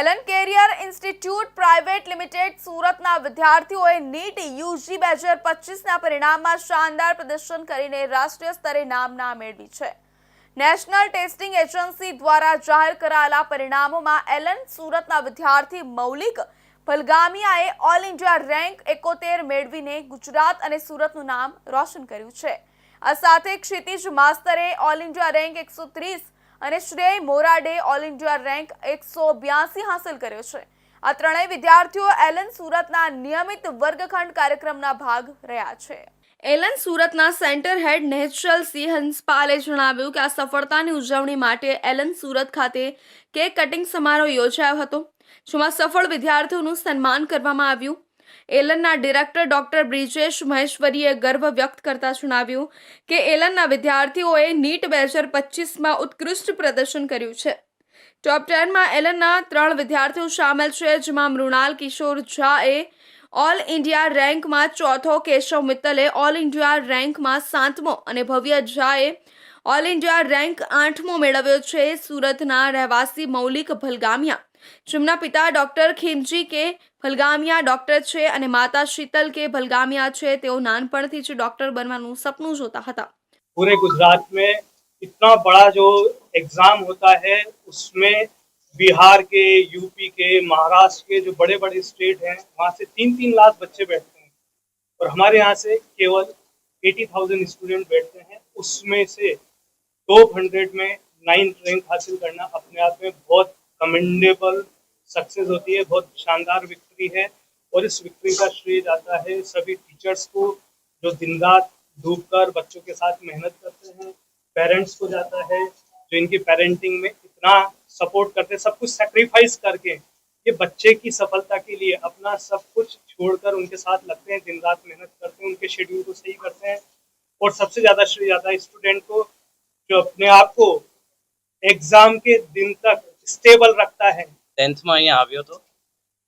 Allen career institute private limited સુરતના વિદ્યાર્થીઓએ NEET UG બે હજાર પચીસના પરિણામમાં શાનદાર પ્રદર્શન કરીને રાષ્ટ્રીય સ્તરે નામના મેળવી છે. નેશનલ ટેસ્ટિંગ એજન્સી દ્વારા જાહેર કરાયેલા પરિણામોમાં એલન સુરતના વિદ્યાર્થી મૌલિક ભલગામિયાએ ઓલ ઇન્ડિયા રેન્ક એકોતેર મેળવીને ગુજરાત અને સુરતનું નામ રોશન કર્યું છે. આ સાથે ક્ષિતિજ માસ્તરે ઓલ ઇન્ડિયા રેન્ક એકસો ત્રીસ અને શ્રેય મોરાડે ઓલ ઇન્ડિયા રેન્ક એકસો બ્યાસી હાંસલ કર્યો છે. આ ત્રણેય વિદ્યાર્થીઓ એલન સુરતના નિયમિત વર્ગખંડ કાર્યક્રમના ભાગ રહ્યા છે. એલન સુરતના સેન્ટર હેડ નેચરલ સી હંસપાલે જણાવ્યું કે આ સફળતાની ઉજવણી માટે એલન સુરત ખાતે કેક કટિંગ સમારોહ યોજાયો હતો, જેમાં સફળ વિદ્યાર્થીઓનું સન્માન કરવામાં આવ્યું. એલનના ડિરેક્ટર ડોક્ટર બ્રિજેશ મહેશ્વરીએ ગર્વ વ્યક્ત કરતા જણાવ્યું કે એલનના વિદ્યાર્થીઓએ નીટ બે હજાર પચીસમાં ઉત્કૃષ્ટ પ્રદર્શન કર્યું છે. ટોપ ટેનમાં એલનના ત્રણ વિદ્યાર્થીઓ સામેલ છે, જેમાં મૃણાલ કિશોર ઝાએ ઓલ ઇન્ડિયા રેન્કમાં ચોથો, કેશવ મિત્તલે ઓલ ઇન્ડિયા રેન્કમાં સાતમો અને ભવ્ય ઝાએ ઓલ ઇન્ડિયા રેન્ક આઠમો મેળવ્યો છે સુરતના રહેવાસી મૌલિક ભલગામિયા જેમના પિતા ડોક્ટર ખીમજી કે ભલગામિયા ડોક્ટર છે અને માતા શીતલ કે ભલગામિયા છે તેઓ નાનપણથી જ ડોક્ટર બનવાનું સપનું જોતા હતા पूरे गुजरात में इतना बड़ा जो एग्जाम होता है उसमें बिहार के यूपी के महाराष्ट्र के जो बड़े बड़े स्टेट हैं वहाँ से तीन तीन लाख बच्चे बैठते हैं और हमारे यहाँ से केवल एटी थाउजेंड स्टूडेंट बैठते हैं उसमें से टॉप हंड्रेड में नाइन रैंक हासिल करना अपने आप में बहुत कमेंडेबल सक्सेस होती है, बहुत शानदार विक्ट्री है और इस विक्ट्री का श्रेय जाता है सभी टीचर्स को जो दिन रात डूब कर बच्चों के साथ मेहनत करते हैं पेरेंट्स को जाता है, जो इनकी पेरेंटिंग में इतना सपोर्ट करते हैं, सब कुछ सेक्रीफाइस करके ये बच्चे की सफलता के लिए अपना सब कुछ छोड़कर उनके साथ लगते हैं दिन रात मेहनत करते हैं, उनके शेड्यूल को सही करते हैं और सबसे ज़्यादा श्रेय जाता है स्टूडेंट को जो अपने आप को एग्जाम के दिन तक स्टेबल रखता है ટેન્થમાં અહીંયા આવ્યો હતો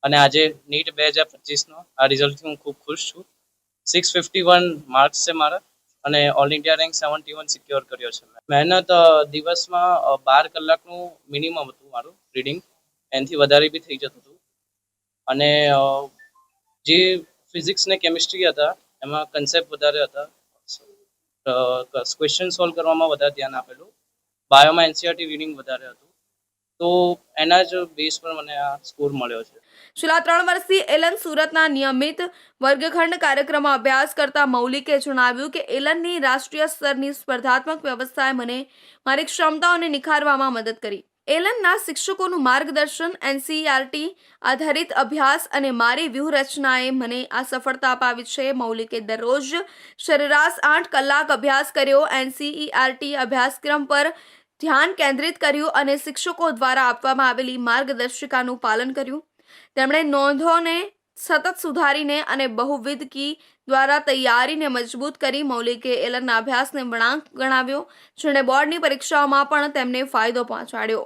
અને આજે નીટ બે હજાર પચીસનો આ રિઝલ્ટથી હું ખૂબ ખુશ છું સિક્સ ફિફ્ટી વન માર્ક્સ છે મારા અને all India rank seventy one secure કર્યો છે મેં. મહેનત અ, દિવસમાં અ, બાર કલાકનું મિનિમમ હતું મારું રીડિંગ એનાથી વધારે બી થઈ જતું હતું અને અ, જે ફિઝિક્સ ને કેમિસ્ટ્રી હતા એમાં કન્સેપ્ટ વધારે હતા ક્વેશ્ચન સોલ્વ કરવામાં વધારે ધ્યાન આપેલું. બાયોમાં એનસીઆરટી રીડિંગ વધારે હતું. તો એના જ બેઝ પર મને આ સ્કોર મળ્યો છે. છેલ્લા ત્રણ વર્ષથી એલન સુરતના નિયમિત વર્ગખંડ કાર્યક્રમમાં અભ્યાસ કરતા મૌલિકે જણાવ્યું કે એલનની રાષ્ટ્રીય સ્તરની સ્પર્ધાત્મક વ્યવસ્થાએ મને મારી ક્ષમતાઓને નિખારવામાં મદદ કરી. એલનના શિક્ષકોનું માર્ગદર્શન એનસીઆરટી આધારિત અભ્યાસ અને મારી વ્યૂહરચનાએ મને આ સફળતા અપાવી છે. મૌલિકે દરરોજ સરેરાશ આઠ કલાક અભ્યાસ કર્યો. એનસીઈઆરટી અભ્યાસક્રમ પર ધ્યાન કેન્દ્રિત કર્યું અને શિક્ષકો દ્વારા આપવામાં આવેલી માર્ગદર્શિકાનું પાલન કર્યું. તેમણે નોંધોને સતત સુધારીને અને બહુવિધ કી દ્વારા તૈયારીને મજબૂત કરી મૌલિકે એલનના અભ્યાસને વળાંક ગણાવ્યો, જેણે બોર્ડની પરીક્ષાઓમાં પણ તેમને ફાયદો પહોંચાડ્યો.